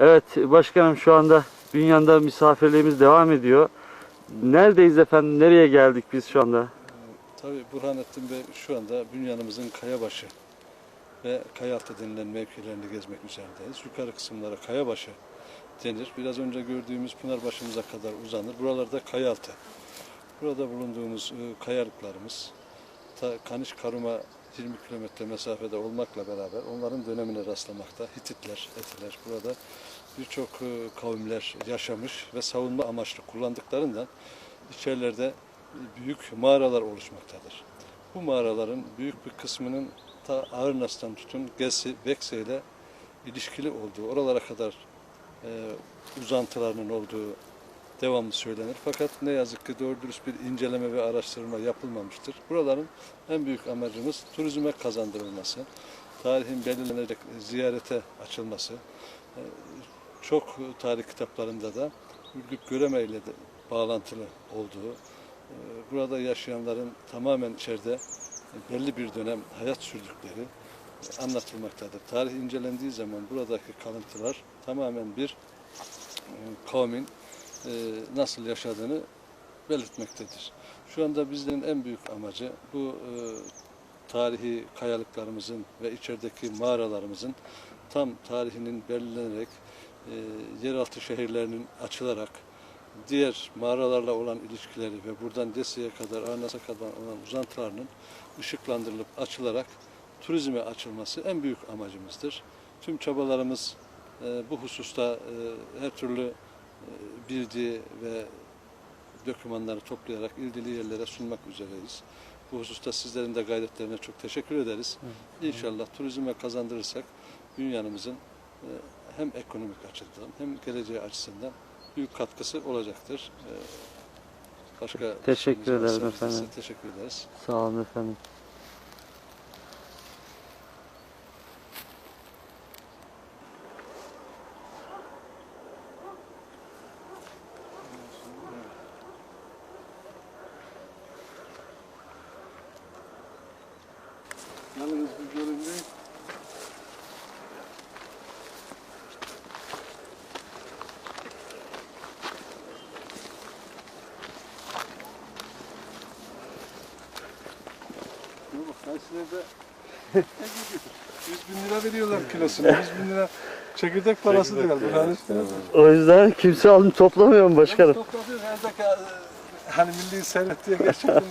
Evet başkanım şu anda Bünyan'da misafirliğimiz devam ediyor. Neredeyiz efendim? Nereye geldik biz şu anda? Tabii Burhanettin Bey şu anda Bünyanımızın Kayabaşı ve Kayaaltı denilen mevkilerini gezmek üzerindeyiz. Yukarı kısımlara Kayabaşı denir. Biraz önce gördüğümüz Pınarbaşı'mıza kadar uzanır. Buralarda Kayaaltı. Burada bulunduğumuz e, kayalıklarımız Kaniş Karum'a 20 kilometre mesafede olmakla beraber onların dönemine rastlamakta. Hititler, Etiler burada birçok e, kavimler yaşamış ve savunma amaçlı kullandıklarından içerilerde büyük mağaralar oluşmaktadır. Bu mağaraların büyük bir kısmının ta Ağırnas'tan tutun Gesi, Vekse ile ilişkili olduğu, oralara kadar e, uzantılarının olduğu devamlı söylenir. Fakat ne yazık ki doğru dürüst bir inceleme ve araştırma yapılmamıştır. Buraların en büyük amacımız turizme kazandırılması, tarihin belirlenecek ziyarete açılması, e, çok tarih kitaplarında da Ürgüp Göreme ile de bağlantılı olduğu, e, burada yaşayanların tamamen içeride belli bir dönem hayat sürdükleri anlatılmaktadır. Tarih incelendiği zaman buradaki kalıntılar tamamen bir e, kavmin nasıl yaşadığını belirtmektedir. Şu anda bizlerin en büyük amacı bu e, tarihi kayalıklarımızın ve içerideki mağaralarımızın tam tarihinin belirlenerek e, yeraltı şehirlerinin açılarak diğer mağaralarla olan ilişkileri ve buradan Desya'ya kadar, Arnas'a kadar olan uzantılarının ışıklandırılıp açılarak turizme açılması en büyük amacımızdır. Tüm çabalarımız e, bu hususta e, her türlü e, bilgi ve dokümanları toplayarak ilgili yerlere sunmak üzereyiz. Bu hususta sizlerin de gayretlerine çok teşekkür ederiz. İnşallah turizme kazandırırsak dünyanımızın e, hem ekonomik açıdan hem geleceği açısından büyük katkısı olacaktır. E, Başka Teşekkür de efendim. Teşekkür ederiz. Sağ olun efendim. Yok, Kayseri'de 100 bin lira veriyorlar kilosuna. 100 bin lira çekirdek parası değil. Bu hani O yüzden kimse alım toplamıyor mu başkanım? Toplatıyor. Her dakika hani milli servet diye gerçekten